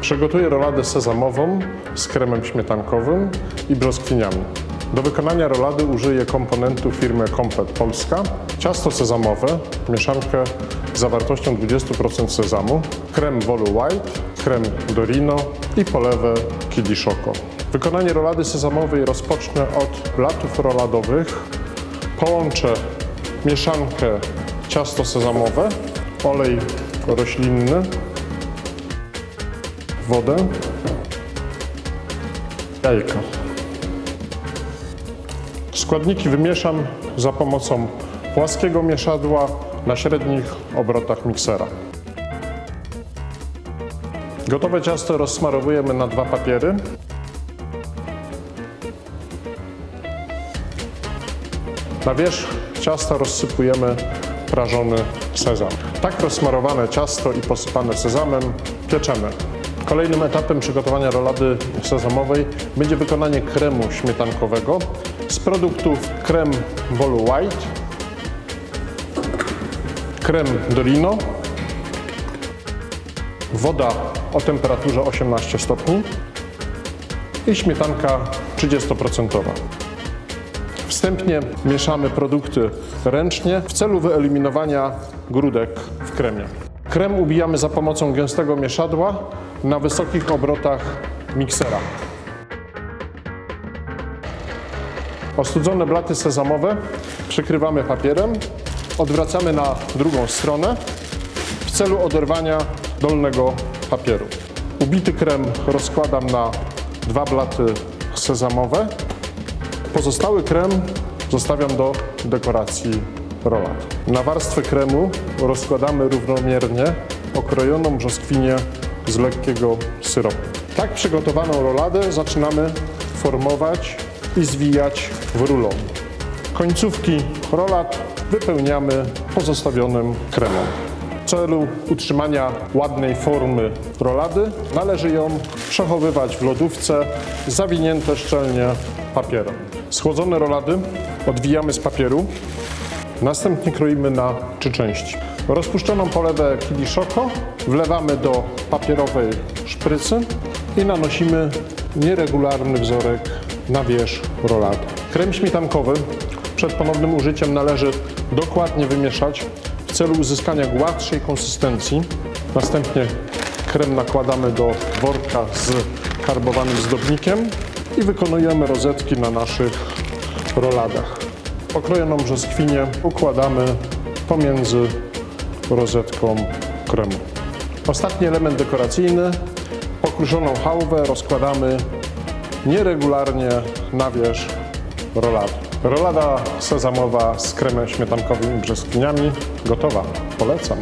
Przygotuję roladę sezamową z kremem śmietankowym i brzoskwiniami. Do wykonania rolady użyję komponentów firmy Komplet Polska, ciasto sezamowe, mieszankę z zawartością 20% sezamu, krem Volu White, krem Dorino i polewę Kili Choco. Wykonanie rolady sezamowej rozpocznę od blatów roladowych. Połączę mieszankę ciasto sezamowe, olej roślinny, wodę, jajka. Składniki wymieszam za pomocą płaskiego mieszadła na średnich obrotach miksera. Gotowe ciasto rozsmarowujemy na dwa papiery. Na wierzch ciasta rozsypujemy prażony sezam. Tak rozsmarowane ciasto i posypane sezamem pieczemy. Kolejnym etapem przygotowania rolady sezamowej będzie wykonanie kremu śmietankowego z produktów krem Volu White, krem Dorino, woda o temperaturze 18 stopni i śmietanka 30%. Wstępnie mieszamy produkty ręcznie w celu wyeliminowania grudek w kremie. Krem ubijamy za pomocą gęstego mieszadła na wysokich obrotach miksera. Ostudzone blaty sezamowe przykrywamy papierem, odwracamy na drugą stronę w celu oderwania dolnego papieru. Ubity krem rozkładam na dwa blaty sezamowe Pozostały krem zostawiam do dekoracji rolad. Na warstwę kremu rozkładamy równomiernie okrojoną brzoskwinię z lekkiego syropu. Tak przygotowaną roladę zaczynamy formować i zwijać w rulon. Końcówki rolad wypełniamy pozostawionym kremem. W celu utrzymania ładnej formy rolady należy ją przechowywać w lodówce zawinięte szczelnie papierem. Schłodzone rolady odwijamy z papieru, następnie kroimy na trzy części. Rozpuszczoną polewę Kili Choco wlewamy do papierowej szprycy i nanosimy nieregularny wzorek na wierzch rolady. Krem śmietankowy przed ponownym użyciem należy dokładnie wymieszać w celu uzyskania gładszej konsystencji. Następnie krem nakładamy do worka z karbowanym zdobnikiem i wykonujemy rozetki na naszych roladach. Okrojoną brzoskwinię układamy pomiędzy rozetką kremu. Ostatni element dekoracyjny, pokruszoną chałwę rozkładamy nieregularnie na wierzch rolady. Rolada sezamowa z kremem śmietankowym i brzoskwiniami gotowa. Polecam.